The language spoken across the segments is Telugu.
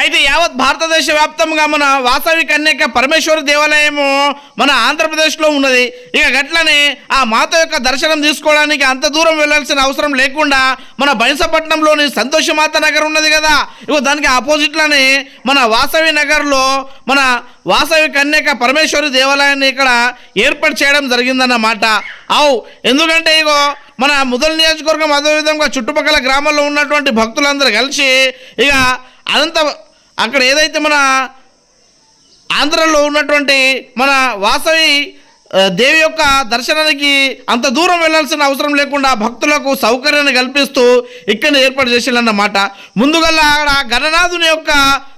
అయితే యావత్ భారతదేశ వ్యాప్తంగా మన వాసవి కన్యక పరమేశ్వర దేవాలయము మన ఆంధ్రప్రదేశ్లో ఉన్నది. ఇక గట్లనే ఆ మాత యొక్క దర్శనం తీసుకోవడానికి అంత దూరం వెళ్ళాల్సిన అవసరం లేకుండా మన బైంసపట్నంలోని సంతోషమాత నగర్ ఉన్నది కదా. ఇగో దానికి ఆపోజిట్లోనే మన వాసవి నగర్లో మన వాసవి కన్యక పరమేశ్వరి దేవాలయాన్ని ఇక్కడ ఏర్పాటు చేయడం జరిగిందన్నమాట. అవు ఎందుకంటే ఇగో మన ముదల్ నియోజకవర్గం అదేవిధంగా చుట్టుపక్కల గ్రామాల్లో ఉన్నటువంటి భక్తులందరూ కలిసి ఇక అనంత అక్కడ ఏదైతే మన ఆంధ్రలో ఉన్నటువంటి మన వాసవి దేవి యొక్క దర్శనానికి అంత దూరం వెళ్ళాల్సిన అవసరం లేకుండా భక్తులకు సౌకర్యాన్ని కల్పిస్తూ ఇక్కడ ఏర్పాటు చేసిందన్నమాట ముందుగల్లా అక్కడ గణనాథుని యొక్క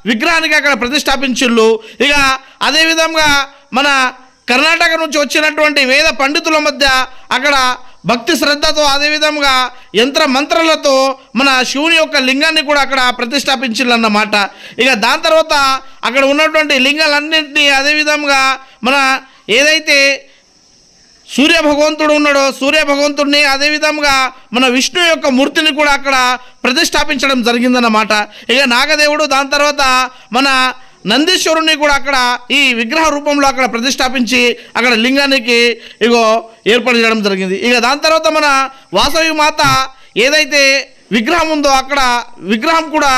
విగ్రహానికి అక్కడ ప్రతిష్టాపించిళ్ళు. ఇక అదేవిధంగా మన కర్ణాటక నుంచి వచ్చినటువంటి వేద పండితుల మధ్య అక్కడ భక్తి శ్రద్ధతో అదేవిధంగా యంత్ర మంత్రాలతో మన శివుని యొక్క లింగాన్ని కూడా అక్కడ ప్రతిష్టాపించాలన్నమాట ఇక దాని తర్వాత అక్కడ ఉన్నటువంటి లింగాలన్నింటినీ అదేవిధంగా మన ఏదైతే సూర్య భగవంతుడు ఉన్నాడో సూర్య భగవంతుడిని అదేవిధంగా మన విష్ణు యొక్క మూర్తిని కూడా అక్కడ ప్రతిష్టాపించడం జరిగిందన్నమాట. ఇక నాగదేవుడు దాని తర్వాత మన నందీశ్వరుని కూడా అక్కడ ఈ విగ్రహ రూపంలో అక్కడ ప్రతిష్టాపించి అక్కడ లింగానికి ఇగో ఏర్పాటు చేయడం జరిగింది. ఇక దాని తర్వాత మన వాసవి మాత ఏదైతే విగ్రహం ఉందో అక్కడ విగ్రహం కూడా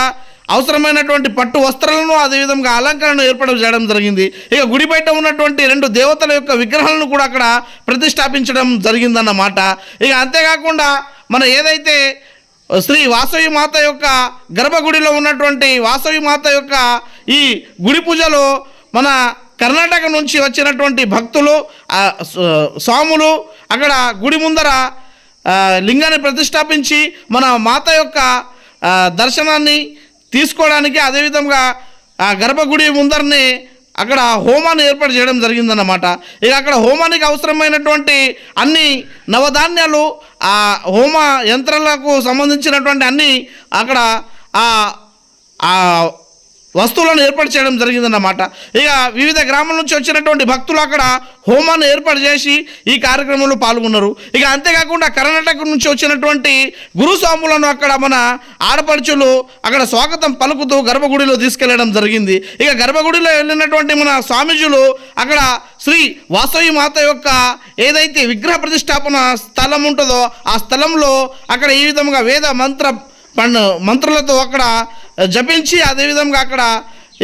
అవసరమైనటువంటి పట్టు వస్త్రాలను అదేవిధంగా అలంకరణను ఏర్పాటు చేయడం జరిగింది. ఇక గుడి బయట ఉన్నటువంటి రెండు దేవతల యొక్క విగ్రహాలను కూడా అక్కడ ప్రతిష్టాపించడం జరిగిందన్నమాట. ఇక అంతేకాకుండా మన ఏదైతే శ్రీ వాసవి మాత యొక్క గర్భగుడిలో ఉన్నటువంటి వాసవి మాత యొక్క ఈ గుడి పూజలో మన కర్ణాటక నుంచి వచ్చినటువంటి భక్తులు స్వాములు అక్కడ గుడి ముందర లింగాన్ని ప్రతిష్టాపించి మన మాత యొక్క దర్శనాన్ని తీసుకోవడానికి అదేవిధంగా ఆ గర్భగుడి ముందరని అక్కడ హోమాన్ని ఏర్పాటు చేయడం జరిగిందన్నమాట. ఇక అక్కడ హోమానికి అవసరమైనటువంటి అన్ని నవధాన్యాలు ఆ హోమ యంత్రాలకు సంబంధించినటువంటి అన్నీ అక్కడ ఆ వస్తువులను ఏర్పాటు చేయడం జరిగిందన్నమాట. ఇక వివిధ గ్రామాల నుంచి వచ్చినటువంటి భక్తులు అక్కడ హోమాన్ని ఏర్పాటు చేసి ఈ కార్యక్రమంలో పాల్గొన్నారు. ఇక అంతేకాకుండా కర్ణాటక నుంచి వచ్చినటువంటి గురుస్వాములను అక్కడ మన ఆడపడుచులు అక్కడ స్వాగతం పలుకుతూ గర్భగుడిలో తీసుకెళ్ళడం జరిగింది. ఇక గర్భగుడిలో వెళ్ళినటువంటి మన స్వామీజులు అక్కడ శ్రీ వాసవి మాత యొక్క ఏదైతే విగ్రహ ప్రతిష్టాపన స్థలం ఉంటుందో ఆ స్థలంలో అక్కడ ఈ విధంగా వేద మంత్ర పండు మంత్రులతో అక్కడ జపించి అదేవిధంగా అక్కడ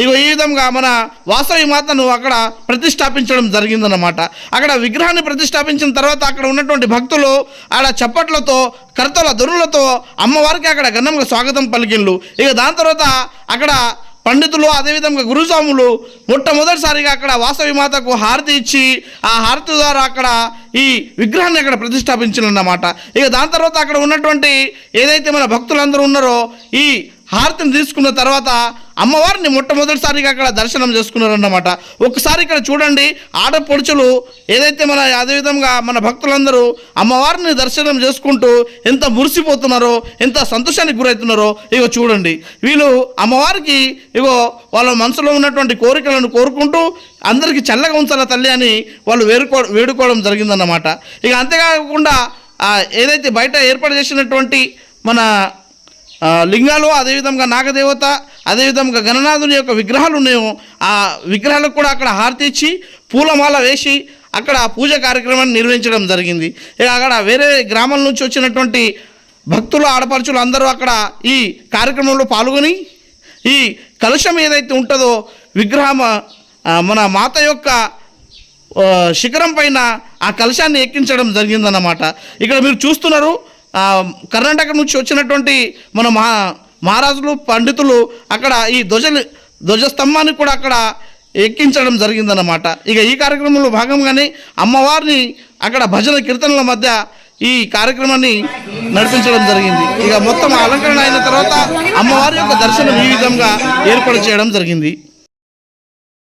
ఇక ఈ విధంగా మన వాసవి మాతను అక్కడ ప్రతిష్టాపించడం జరిగిందన్నమాట. అక్కడ విగ్రహాన్ని ప్రతిష్టాపించిన తర్వాత అక్కడ ఉన్నటువంటి భక్తులు ఆడ చప్పట్లతో కర్తల ధనులతో అమ్మవారికి అక్కడ ఘనంగా స్వాగతం పలికిండ్లు. ఇక దాని తర్వాత అక్కడ పండితులు అదేవిధంగా గురుస్వాములు మొట్టమొదటిసారిగా అక్కడ వాసవి మాతకు హారతి ఇచ్చి ఆ హారతి ద్వారా అక్కడ ఈ విగ్రహాన్ని అక్కడ ప్రతిష్టాపించాలన్నమాట ఇక దాని తర్వాత అక్కడ ఉన్నటువంటి ఏదైతే మన భక్తులందరూ ఉన్నారో ఈ హారతిని తీసుకున్న తర్వాత అమ్మవారిని మొట్టమొదటిసారిగా అక్కడ దర్శనం చేసుకున్నారన్నమాట. ఒకసారి ఇక్కడ చూడండి ఆడపడుచులు ఏదైతే మన అదేవిధంగా మన భక్తులందరూ అమ్మవారిని దర్శనం చేసుకుంటూ ఎంత మురిసిపోతున్నారో ఎంత సంతోషానికి గురవుతున్నారో ఇగో చూడండి. వీళ్ళు అమ్మవారికి ఇగో వాళ్ళ మనసులో ఉన్నటువంటి కోరికలను కోరుకుంటూ అందరికీ చల్లగా ఉంచాల తల్లి అని వాళ్ళు వేడుకో వేడుకోవడం జరిగిందన్నమాట. ఇక అంతేకాకుండా ఏదైతే బయట ఏర్పాటు చేసినటువంటి మన లింగాలు అదేవిధంగా నాగదేవత అదేవిధంగా గణనాథుని యొక్క విగ్రహాలు ఉన్నాయో ఆ విగ్రహాలకు కూడా అక్కడ హారతి ఇచ్చి పూలమాల వేసి అక్కడ పూజ కార్యక్రమాన్ని నిర్వహించడం జరిగింది. ఇక అక్కడ వేరే గ్రామాల నుంచి వచ్చినటువంటి భక్తులు ఆడపడుచులు అందరూ అక్కడ ఈ కార్యక్రమంలో పాల్గొని ఈ కలుషం ఏదైతే ఉంటుందో విగ్రహం మన మాత యొక్క శిఖరం పైన ఆ కలశాన్ని ఎక్కించడం జరిగిందన్నమాట. ఇక్కడ మీరు చూస్తున్నారు కర్ణాటక నుంచి వచ్చినటువంటి మన మహా మహారాజులు పండితులు అక్కడ ఈ ధ్వజ ధ్వజస్తంభాన్ని కూడా అక్కడ ఎక్కించడం జరిగిందన్నమాట. ఇక ఈ కార్యక్రమంలో భాగంగానే అమ్మవారిని అక్కడ భజన కీర్తనల మధ్య ఈ కార్యక్రమాన్ని నడిపించడం జరిగింది. ఇక మొత్తం అలంకరణ అయిన తర్వాత అమ్మవారి యొక్క దర్శనం ఈ విధంగా ఏర్పాటు చేయడం జరిగింది.